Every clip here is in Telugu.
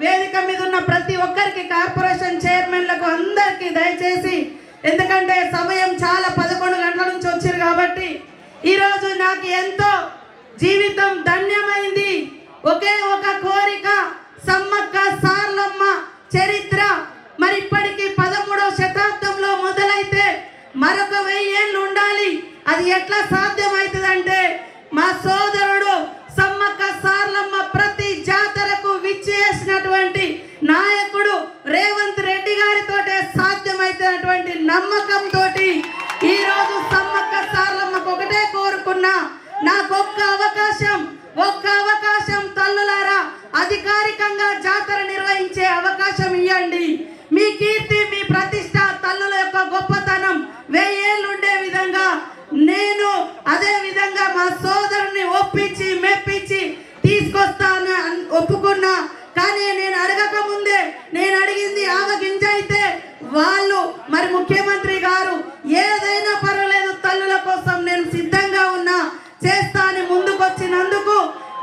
వేదిక మీద ఉన్న ప్రతి ఒక్కరికి కార్పొరేషన్ చైర్మన్లకు అందరికీ దయచేసి ఎందుకంటే సమయం చాలా పదకొండు గంటల నుంచి వచ్చారు కాబట్టి ఈరోజు నాకు ఎంతో జీవితం ధన్యమైంది. ఒకే ఒక కోరిక సమ్మక్క సార్లమ్మ చరిత్ర. మరి ఇప్పటికీ పదమూడవ శతాబ్దంలో మొదలైతే మరొక వెయ్యేళ్ళు ఉండాలి. అది ఎట్లా సాధ్యమవుతుందంటే ఒక్క అవకాశం తల్లులారా అధికారికంగా జాతర నిర్వహించే అవకాశం ఇవ్వండి మీ కీర్తి మీ ప్రతిష్ట తల్లుల యొక్క గొప్పతనం వెయ్యేళ్ళు ఉండే విధంగా నేను అదే విధంగా మా సో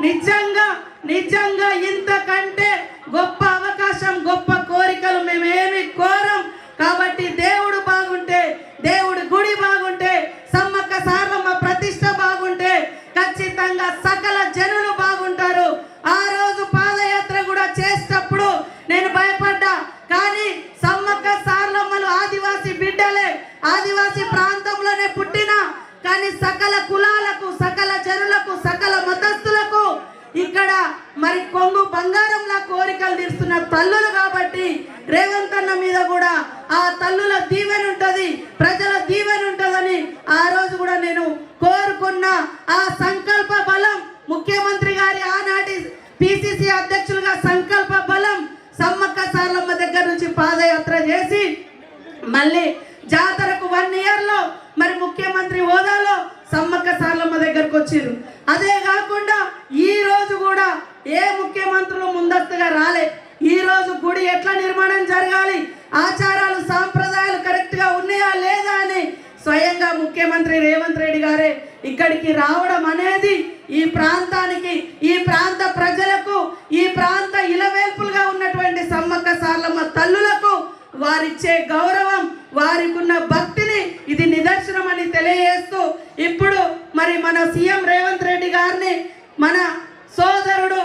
నిజంగా నిజంగా ఇంతకంటే గొప్ప అవకాశం గొప్ప కోరికలు మేమేమి కోరం. కాబట్టి దేవుడు బాగుంటే దేవుడు గుడి బాగుంటే సమ్మక్క సారమ్మ ప్రతిష్ట బాగుంటే ఖచ్చితంగా సకల జనులు బాగుంటారు. ఆ రోజు పాదయాత్ర కూడా చేసేటప్పుడు నేను భయపడ్డా. కానీ సమ్మక్క సారలమ్మలు ఆదివాసి బిడ్డలే. ఆదివాసి ప్రాంతంలోనే పుట్టిన కానీ సకల కులాలకు సకల రేవంత్ అన్న మీద కూడా ఆ తల్లుల దీవెన ఉంటది ప్రజల దీవెన ఉంటదని ఆ రోజు కూడా నేను కోరుకున్న ఆ సంకల్ప బలం ముఖ్యమంత్రి గారి ఆనాటి పిసిసి అధ్యక్షులుగా సంకల్ప బలం సమ్మక్క సార్లమ్మ దగ్గర నుంచి పాదయాత్ర చేసి మళ్ళీ జాతరకు వన్ ఇయర్లో మరి ముఖ్యమంత్రి హోదాలో సమ్మక్క సార్లమ్మ దగ్గరకు వచ్చిర్రు. అదే కాకుండా ఈ రోజు కూడా ఏ నిర్మాణం జరగాలి. ఆచారాలు సాంప్రదాయాలు కరెక్ట్గా ఉన్నాయా లేదా అని స్వయంగా ముఖ్యమంత్రి రేవంత్ రెడ్డి గారే ఇక్కడికి రావడం అనేది ఈ ప్రాంతానికి ఈ ప్రాంత ప్రజలకు ఈ ప్రాంత ఇలవేల్పులుగా ఉన్నటువంటి సమ్మక్క సార్లమ్మ తల్లులకు వారిచ్చే గౌరవం వారికి ఉన్న భక్తిని ఇది నిదర్శనం అని తెలియజేస్తూ ఇప్పుడు మరి మన సీఎం రేవంత్ రెడ్డి గారిని మన సోదరుడు